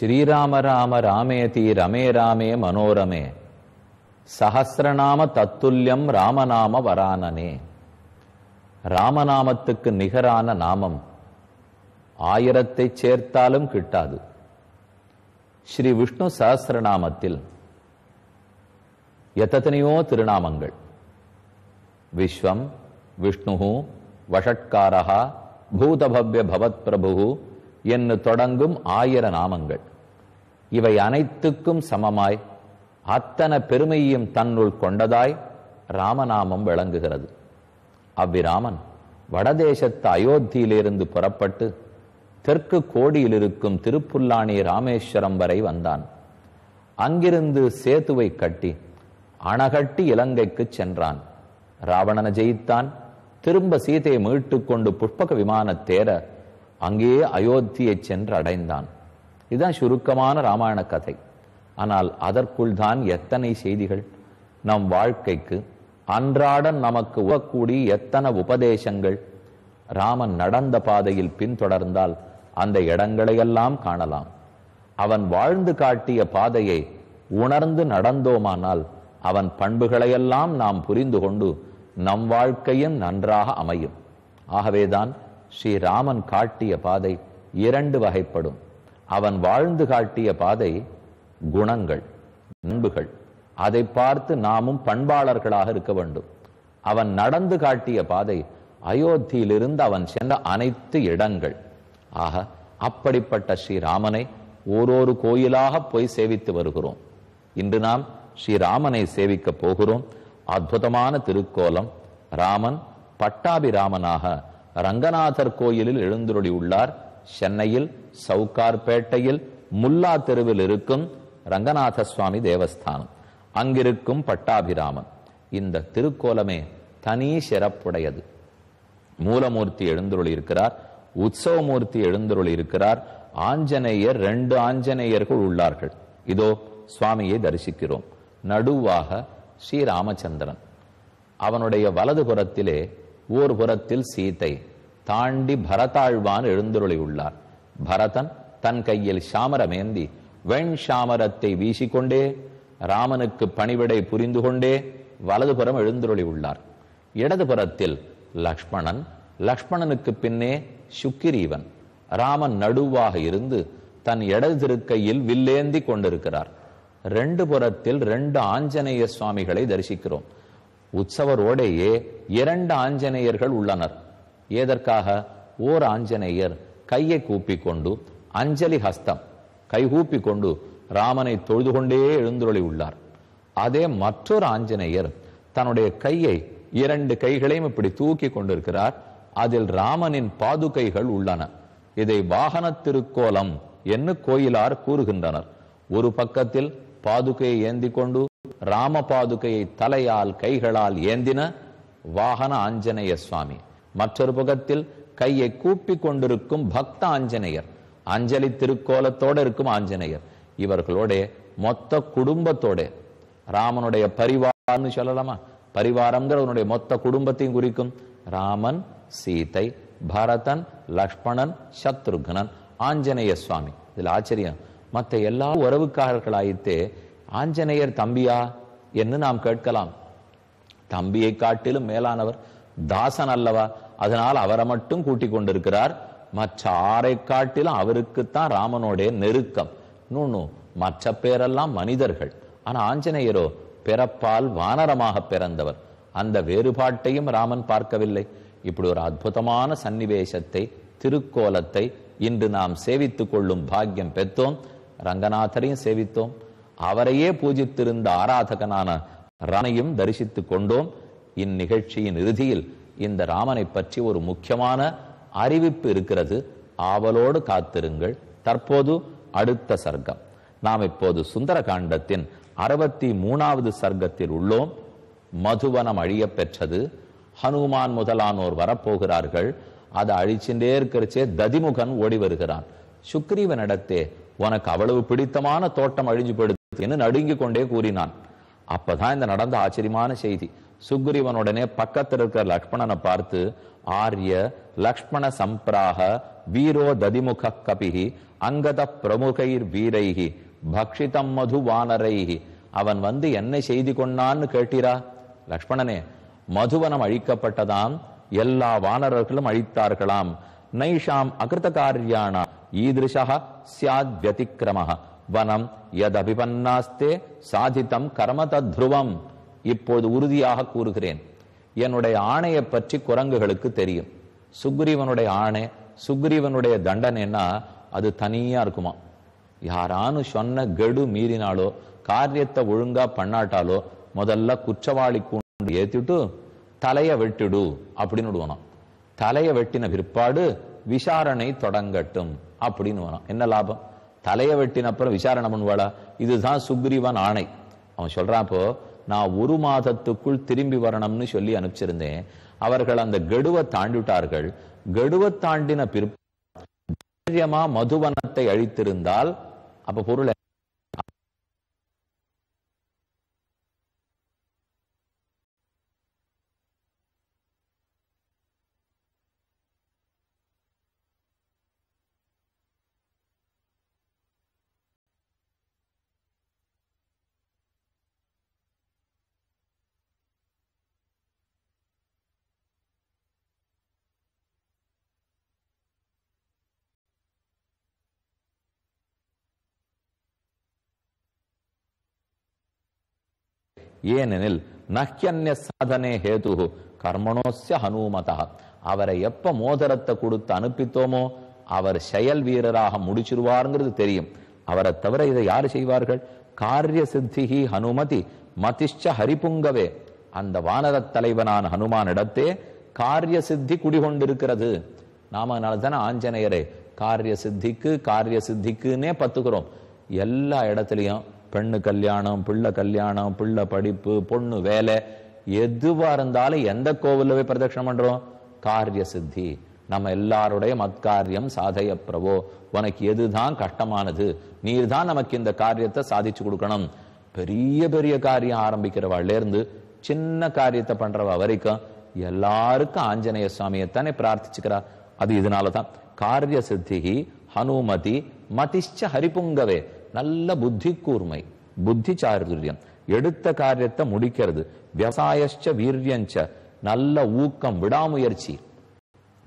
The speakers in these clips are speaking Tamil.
ஸ்ரீராம ராம ராமேதி ரமே ராமே மனோரமே. சஹசிரநாம தத்துல்யம் ராமநாம வரானனே. ராமநாமத்துக்கு நிகரான நாமம் ஆயிரத்தை சேர்த்தாலும் கிட்டாது. ஸ்ரீ விஷ்ணு சஹசிரநாமத்தில் எத்தனையோ திருநாமங்கள். விஸ்வம் விஷ்ணு வஷட்காரகா பூதபவ்ய பவத் பிரபு என்று தொடங்கும் ஆயிர நாமங்கள். இவை அனைத்துக்கும் சமமாய். அத்தன பெருமையும் தன்னுள் கொண்டதாய் ராமநாமம் விளங்குகிறது. அவ்விராமன் வடதேசத்து அயோத்தியிலிருந்து புறப்பட்டு தெற்கு கோடியில் இருக்கும் திருப்புல்லானி ராமேஸ்வரம் வரை வந்தான். அங்கிருந்து சேதுவை கட்டி அணகட்டி இலங்கைக்கு சென்றான். ராவணனை ஜெயித்தான். திரும்ப சீதையை மீட்டு கொண்டு புஷ்பக விமானத் தேர அங்கேயே அயோத்தியை சென்று அடைந்தான் இதுதான் சுருக்கமான ராமாயண கதை. ஆனால் அதற்குள் தான் எத்தனை செய்திகள்? நம் வாழ்க்கைக்கு அன்றாட நமக்கு உதவக்கூடிய எத்தனை உபதேசங்கள்? ராமன் நடந்த பாதையில் பின்தொடர்ந்தால் அந்த இடங்களையெல்லாம் காணலாம். அவன் வாழ்ந்து காட்டிய பாதையை உணர்ந்து நடந்தோமானால் அவன் பண்புகளையெல்லாம் நாம் புரிந்து கொண்டு நம் வாழ்க்கையும் நன்றாக அமையும். ஆகவேதான் ஸ்ரீராமன் காட்டிய பாதை இரண்டு வகைப்படும். அவன் வாழ்ந்து காட்டிய பாதை குணங்கள் பண்புகள் அதை பார்த்து நாமும் பண்பாளர்களாக இருக்க வேண்டும். அவன் நடந்து காட்டிய பாதை அயோத்தியிலிருந்து அவன் சென்ற அனைத்து இடங்கள். ஆக அப்படிப்பட்ட ஸ்ரீராமனை ஓரொரு கோயிலாக போய் சேவித்து வருகிறோம். இன்று நாம் ஸ்ரீராமனை சேவிக்க போகிறோம். அற்புதமான திருக்கோலம். ராமன் பட்டாபிராமனாக ரங்கநாதர் கோயிலில் எழுந்துருளி உள்ளார் சென்னையில் சவுகார்பேட்டையில் முல்லா தெருவில் இருக்கும் ரங்கநாத சுவாமி தேவஸ்தானம். அங்கிருக்கும் பட்டாபிராமன் இந்த திருக்கோலமே தனி சிறப்புடையது. மூலமூர்த்தி எழுந்தருள் இருக்கிறார் உற்சவமூர்த்தி எழுந்தருள் இருக்கிறார் ஆஞ்சநேயர் ரெண்டு ஆஞ்சநேயர்கள் உள்ளார்கள். இதோ சுவாமியை தரிசிக்கிறோம். நடுவாக ஸ்ரீராமச்சந்திரன். அவனுடைய வலது புறத்திலே ஓர் புறத்தில் சீதை தாண்டி பரதாழ்வான் எழுந்துருளி உள்ளார். பரதன் தன் கையில் சாமரமேந்தி வெண் சாமரத்தை வீசிக்கொண்டே ராமனுக்கு பணிவிடை புரிந்து கொண்டே வலதுபுறம் எழுந்துருளி உள்ளார். இடதுபுறத்தில் லக்ஷ்மணன் லக்ஷ்மணனுக்கு பின்னே சுக்கிரீவன். ராமன் நடுவாக இருந்து தன் இடது திருக்கையில் வில்லேந்தி கொண்டிருக்கிறார். ரெண்டு புறத்தில் ரெண்டு ஆஞ்சநேய சுவாமிகளை தரிசிக்கிறோம். உற்சவரோடையே இரண்டு ஆஞ்சநேயர்கள் உள்ளனர். ஏதற்காக ஓர் ஆஞ்சநேயர் கையை கூப்பிக்கொண்டு அஞ்சலி ஹஸ்தம் கைகூப்பி கொண்டு ராமனை தொழுது கொண்டே எழுந்துருளி உள்ளார். அதே மற்றொரு ஆஞ்சநேயர் தன்னுடைய கையை இரண்டு கைகளையும் இப்படி தூக்கி கொண்டிருக்கிறார். அதில் ராமனின் பாதுகைகள் உள்ளன. இதை வாகன திருக்கோலம் என்று கோயிலார் கூறுகின்றனர். ஒரு பக்கத்தில் பாதுகையை ஏந்தி கொண்டு ராம பாதுகையை தலையால் கைகளால் ஏந்தின வாகன ஆஞ்சநேய சுவாமி. மற்றொரு பக்கத்தில் கையை கூப்பி கொண்டிருக்கும் பக்த ஆஞ்சநேயர் அஞ்சலி திருக்கோலத்தோடு இருக்கும் ஆஞ்சநேயர். இவர்களோட மொத்த குடும்பத்தோட. ராமனுடைய பரிவாரம்னு சொல்லலாமா? பரிவாரம்ங்கிறவனுடைய மொத்த குடும்பத்தையும் குறிக்கும். ராமன் சீதை பரதன் லக்ஷ்மணன் சத்ருகனன் ஆஞ்சநேய சுவாமி. இதுல ஆச்சரியம். மற்ற எல்லா உறவுக்காரர்களாயித்தே ஆஞ்சநேயர் தம்பியா? என்று நாம் கேட்கலாம். தம்பியை காட்டிலும் மேலானவர். தாசன் அல்லவா? அதனால் அவரை மட்டும் கூட்டிக் கொண்டிருக்கிறார். மற்ற ஆரை காட்டிலும் அவருக்குத்தான் ராமனோட நெருக்கம். நூ மற்ற பேரெல்லாம் மனிதர்கள். ஆனா ஆஞ்சநேயரோ பிறப்பால் வானரமாக பிறந்தவர். அந்த வேறுபாட்டையும் ராமன் பார்க்கவில்லை. இப்படி ஒரு அற்புதமான சன்னிவேசத்தை திருக்கோலத்தை இன்று நாம் சேவித்துக் கொள்ளும் பாக்கியம் பெற்றோம். ரங்கநாதரையும் சேவித்தோம். அவரையே பூஜித்திருந்த ஆராதகனான ராமையும் தரிசித்துக் கொண்டோம். இந்நிகழ்ச்சியின் இறுதியில் இந்த ராமனை பற்றி ஒரு முக்கியமான அறிவிப்பு இருக்கிறது. ஆவலோடு காத்திருங்கள். தற்போது அடுத்த சர்க்கம். நாம் இப்போது சுந்தர காண்டத்தின் அறுபத்தி மூணாவது சர்க்கத்தில் உள்ளோம். மதுவனம் அழிய பெற்றது. ஹனுமான் முதலானோர் வரப்போகிறார்கள். அதை அழிச்சுட்டே இருக்கிறச்சே ததிமுகன் ஓடி வருகிறான். சுக்ரீவனிடத்தே உனக்கு அவ்வளவு பிடித்தமான தோட்டம் அழிஞ்சு படுத்து நடுங்கிக் கொண்டே கூறினான். அப்பதான் இந்த நடந்த ஆச்சரியமான செய்தி. சுக்ரீவனுடனே பக்கத்தில் இருக்கிற லக்ஷ்மணனை பார்த்து ஆரிய லக்ஷ்மண சம்பிராக வீரோ ததிமுக கபிகி அங்கத பிரமுகைர் வீரைகி பக்ஷிதம் மது வானரைகி அவன் வந்து என்ன செய்தி கொண்டான்னு கேட்டீரா? லக்ஷ்மணனே மதுவனம் அழிக்கப்பட்டதாம் எல்லா வானரர்களும் அழித்தார்களாம். நைஷாம் அகிருத காரியானா ஈதிருஷா சியாத் வியதிக்கிரம வனம் எதபிபன்னாஸ்தே சாதித்தம் கர்ம தத்ருவம். இப்போது உறுதியாக கூறுகிறேன். என்னுடைய ஆணையை பற்றி குரங்குகளுக்கு தெரியும். சுக்ரீவனுடைய ஆணை சுக்ரீவனுடைய தண்டனைன்னா அது தனியா இருக்குமா? யாரானு சொன்ன கெடு மீறினாலோ காரியத்தை ஒழுங்கா பண்ணாட்டாலோ முதல்ல குற்றவாளி கூண்டு ஏத்திட்டு தலைய வெட்டிடு அப்படின்னு விடுவானாம். தலைய வெட்டின பிற்பாடு விசாரணை தொடங்கட்டும் அப்படின்னு வேணும் என்ன லாபம்? தலைய வெட்டின அப்புறம் விசாரணை பண்ணுவாளா? இதுதான் சுக்ரீவன் ஆணை. அவன் சொல்றாப்போ நான் ஒரு மாதத்துக்குள் திரும்பி வரணும்னு சொல்லி அனுப்பிச்சிருந்தேன். அவர்கள் அந்த கெடுவை தாண்டிவிட்டார்கள். கெடுவை தாண்டின பிற்பாடு மதுவனத்தை அழித்திருந்தால் அப்ப பொருள் ஏனெனில் நஹ்யன்ய சாதனே ஹேது கர்மணோஸ்ய ஹனுமதா. அவரை எப்ப மோதிரத்தை கொடுத்து அனுப்பித்தோமோ அவர் செயல் வீரராக முடிச்சிருவாருங்கிறது தெரியும். அவரை தவிர இதை யார் செய்வார்கள்? காரிய சித்திகி ஹனுமதி மதிஷ்ச ஹரிபுங்கவே. அந்த வானரத் தலைவனான ஹனுமான் இடத்தே காரிய சித்தி குடிகொண்டிருக்கிறது. நாம அதனால தானே ஆஞ்சநேயரே காரிய சித்திக்கு காரிய சித்திக்குன்னே பத்துக்கிறோம் எல்லா இடத்துலையும் பெண்ணு கல்யாணம் பிள்ளை கல்யாணம் பிள்ளை படிப்பு பொண்ணு வேலை எதுவா இருந்தாலும் எந்த கோவில்ல போய் பிரதட்சணம் பண்றோம்? காரிய சித்தி. நம்ம எல்லாருடைய மத்காரியம் சாதய பிரபோ உனக்கு எதுதான் கஷ்டமானது? நீர் தான் நமக்கு இந்த காரியத்தை சாதிச்சு கொடுக்கணும். பெரிய பெரிய காரியம் ஆரம்பிக்கிறவாள்ல இருந்து சின்ன காரியத்தை பண்றவ வரைக்கும் எல்லாருக்கும் ஆஞ்சநேய சுவாமியைத்தானே பிரார்த்திச்சுக்கிறா. அது இதனாலதான். காரிய சித்திகி ஹனுமதி மதிஷ்ச ஹரிபுங்கவே. நல்ல புத்தி கூர்மை புத்தி சாதுரியம் எடுத்த காரியத்தை முடிக்கிறது. விவசாயச்ச வீரியஞ்ச நல்ல ஊக்கம் விடாமுயற்சி.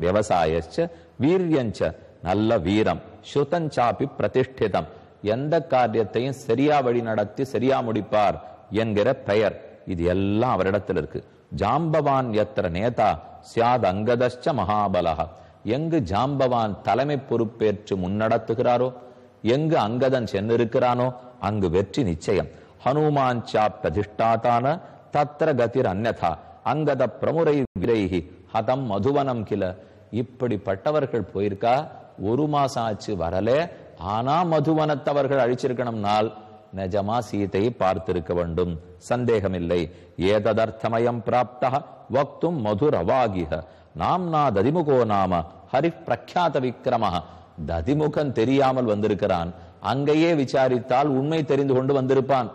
விவசாயச்ச வீரியஞ்ச நல்ல வீரம். சுதஞ்சாப்பி பிரதிஷ்டிதம். எந்த காரியத்தையும் சரியா வழி நடத்தி சரியா முடிப்பார் என்கிற பெயர். இது எல்லாம் அவரிடத்தில் இருக்கு. ஜாம்பவான் எத்திர நேதா சியாத் அங்கதச்ச மகாபலகா எங்கு ஜாம்பவான் தலைமை பொறுப்பேற்று முன்னடத்துகிறாரோ எங்கு அங்கதன் சென்றிருக்கிறானோ அங்கு வெற்றி நிச்சயம். ஹனுமான் சா தத்திர கதிர் அந்நதா அங்கத பிரமுரை விரைகி ஹதம் மதுவனம் கில இப்படிப்பட்டவர்கள் போயிருக்கா? ஒரு மாசம் ஆச்சு வரல ஆனா மதுவனத்தவர்கள் அழிச்சிருக்கணும்னால் நிஜமா சீதையை பார்த்திருக்க வேண்டும். சந்தேகமில்லை. ஏததர்த்தமயம் பிராப்த வக்தும் மதுரவாகிக நாம்னா ததிமுகோ நாம ஹரி பிரக்யாத விக்கிரம ததிமுகன் தெரியாமல் வந்திருக்கிறான். அங்கேயே விசாரித்தால் உண்மை தெரிந்து கொண்டு வந்திருப்பான்.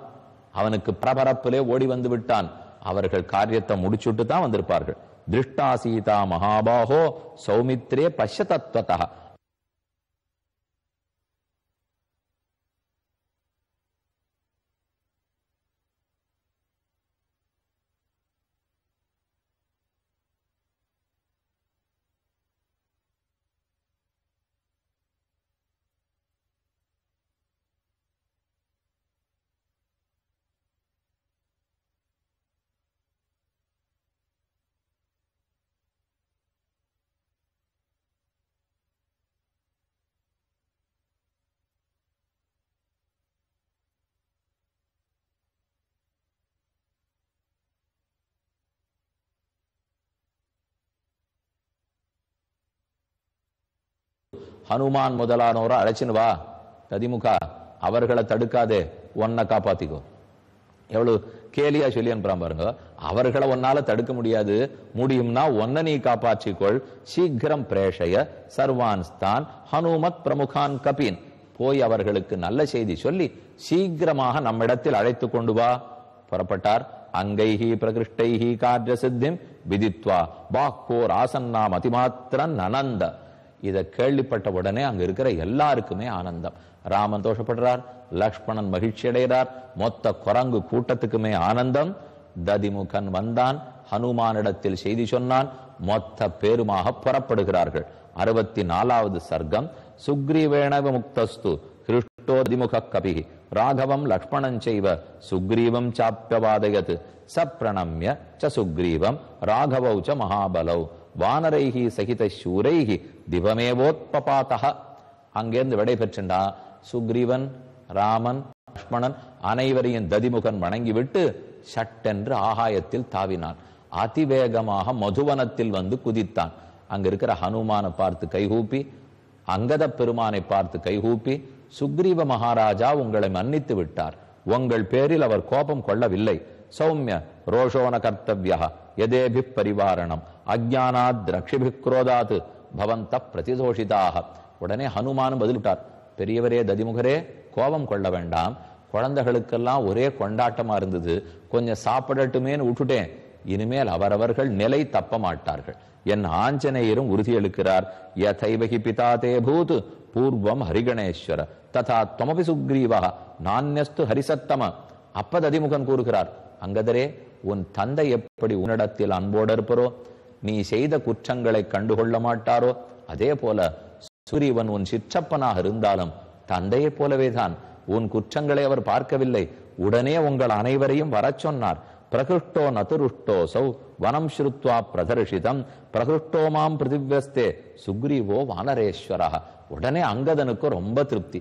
அவனுக்கு பிரபரப்பிலே ஓடி வந்து விட்டான். அவர்கள் காரியத்தை முடிச்சுட்டு தான் வந்திருப்பார்கள். திருஷ்டா சீதா மகாபாகோ சௌமித்ரே பஷ்ய ஹனுமான் முதலானோரை அழைச்சின்னு வா. ததிமுகா அவர்களை தடுக்காதே. உன்னை காப்பாத்திக்கோ. எவ்வளவு கேலியா சொல்லி அனுப்புறான் பாருங்க. அவர்களை உன்னால தடுக்க முடியாது. முடியும்னா ஒன்ன நீ காப்பாற்றிக்கொள். சீக்கிரம் பிரேஷய சர்வான்ஸ்தான் ஹனுமத் பிரமுகான் கபின். போய் அவர்களுக்கு நல்ல செய்தி சொல்லி சீக்கிரமாக நம்மிடத்தில் அழைத்து கொண்டு வா. புறப்பட்டார். அங்கைஹி பிரகிருஷ்டைஹி காரிய சித்திம் விதித்வா. பாக்கோர் ஆசன்னாம் அதிமாத்திரன் அனந்த. இதை கேள்விப்பட்ட உடனே அங்க இருக்கிற எல்லாருக்குமே ஆனந்தம். ராமன் தோஷப்படுறார் லக்ஷ்மணன் மகிழ்ச்சி அடைகிறார் மொத்த குரங்கு கூட்டத்துக்குமே ஆனந்தம். ததிமுகன் வந்தான் ஹனுமானிடத்தில் செய்தி சொன்னான் மொத்த பேருமாக புறப்படுகிறார்கள். அறுபத்தி நாலாவது சர்க்கம் சுக்ரீவேணவ முக்தஸ்து கிருஷ்டோ திமுக கபி. ராகவம் லக்ஷ்மணன் செய்வ சுக்ரீவம் சாப்பியவாதயத் சப்ரணம்ய பிரணம்ய ச சுக்ரீவம் ராகவௌ ச மகாபலௌ. வானரைகி சகித சூரைகி திவமேவோத்பபாத்தக அங்கேருந்து விடை பெற்றுண்டான் சுக்ரீவன் ராமன் லக்ஷ்மணன் அனைவரையும் ததிமுகன் வணங்கிவிட்டு சட்டென்று ஆகாயத்தில் தாவினான். அதிவேகமாக மதுவனத்தில் வந்து குதித்தான். அங்க இருக்கிற ஹனுமானை பார்த்து கைகூப்பி அங்கத பெருமானை பார்த்து கைகூப்பி சுக்ரீவ மகாராஜா உங்களை மன்னித்து விட்டார். உங்கள் பேரில் அவர் கோபம் கொள்ளவில்லை. சௌமிய ரோஷோன கர்த்தவியா எதேபி பரிவாரணம். அஜானாத் ரக்ஷிபி குரோதாத். பவந்த பிரதிதோஷிதாக. உடனே ஹனுமானும் பதிலிட்டார் பெரியவரே ததிமுகரே கோபம் கொள்ள வேண்டாம். குழந்தைகளுக்கெல்லாம் ஒரே கொண்டாட்டமா இருந்தது. கொஞ்சம் சாப்பிடட்டுமேன்னு விட்டுட்டேன் இனிமேல் அவரவர்கள் நிலை தப்ப மாட்டார்கள். என் ஆஞ்சநேயரும் உறுதியளிக்கிறார் யதைவகி பிதா தே பூத் பூர்வம் ஹரிகணேஸ்வர. ததா துவமபி சுக்ரீவா நானியஸ்து ஹரிசத்தம. அப்ப ததிமுகன் கூறுகிறார் அங்கதரே உன் தந்தை எப்படி உன்னிடத்தில் அன்போடு இருப்பரோ? நீ செய்த குற்றங்களை கண்டுகொள்ள மாட்டாரோ? அதே போல சூரியவன் உன் சிற்றப்பனாக இருந்தாலும் தந்தையைப் போலவே தான் உன் குற்றங்களை அவர் பார்க்கவில்லை. உடனே உங்கள் அனைவரையும் வர சொன்னார். பிரகிருஷ்டோ நதுருஷ்டோ சௌ வனம் ஸ்ருத்வா பிரதர்ஷிதம். பிரகிருஷ்டோ மாம் பிருதிவியஸ்தே சுக்ரீவோ வானரேஸ்வரா. உடனே அங்கதனுக்கு ரொம்ப திருப்தி.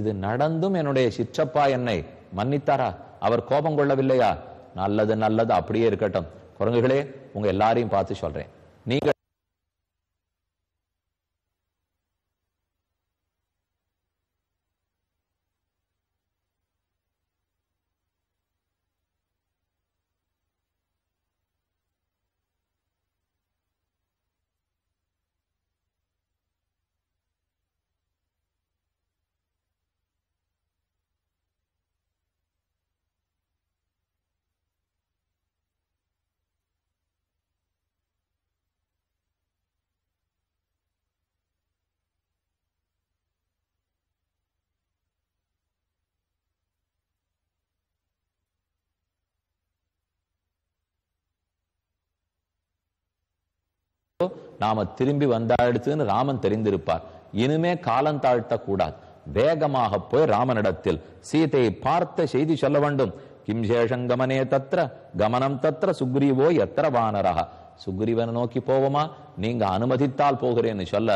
இது நடந்தும் என்னுடைய சிற்றப்பா என்னை மன்னித்தாரா? அவர் கோபம் கொள்ளவில்லையா? நல்லது நல்லது அப்படியே இருக்கட்டும். குரங்குகளே உங்க எல்லாரையும் பார்த்து சொல்றேன். நீங்க நாம திரும்பி வந்தாடுத்துன்னு ராமன் தெரிந்திருப்பார். இனிமே காலம் தாழ்த்த கூடாது வேகமாக போய் ராமனிடத்தில் சீதையை பார்த்த செய்தி சொல்ல வேண்டும். கிம் சேஷங்கமனே தத்ர கமனம் தத்ர சுக்ரீவோ எத்திர வானரக சுக்ரீவனை நோக்கி போவோமா? நீங்க அனுமதித்தால் போகிறேன்னு சொல்ல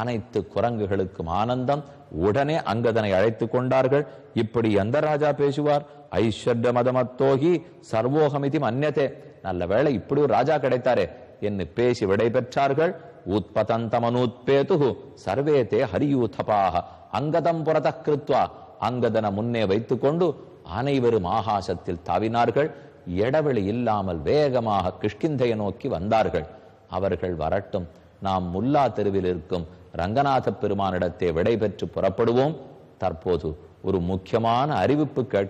அனைத்து குரங்குகளுக்கும் ஆனந்தம் உடனே அங்கதனை அழைத்து கொண்டார்கள். இப்படி எந்த ராஜா பேசுவார்? ஐஸ்வர்ய மதமத்தோகி சர்வோகமிதி மன்னியதே நல்ல வேளை இப்படி ஒரு ராஜா கிடைத்தாரே. என்று பேசி விடை பெற்றார்கள் சர்வேதே ஹரியூதபாக அங்கதம் புறத கிருத்வா அங்கதன முன்னே வைத்துக்கொண்டு அனைவரும் ஆகாசத்தில் தாவினார்கள். இடைவெளி இல்லாமல் வேகமாக கிஷ்கிந்தையை நோக்கி வந்தார்கள். அவர்கள் வரட்டும் நாம் முல்லா தெருவில் இருக்கும் ரங்கநாத பெருமானிடத்தை விடைபெற்று புறப்படுவோம். தற்போது ஒரு முக்கியமான அறிவிப்பு கேட்க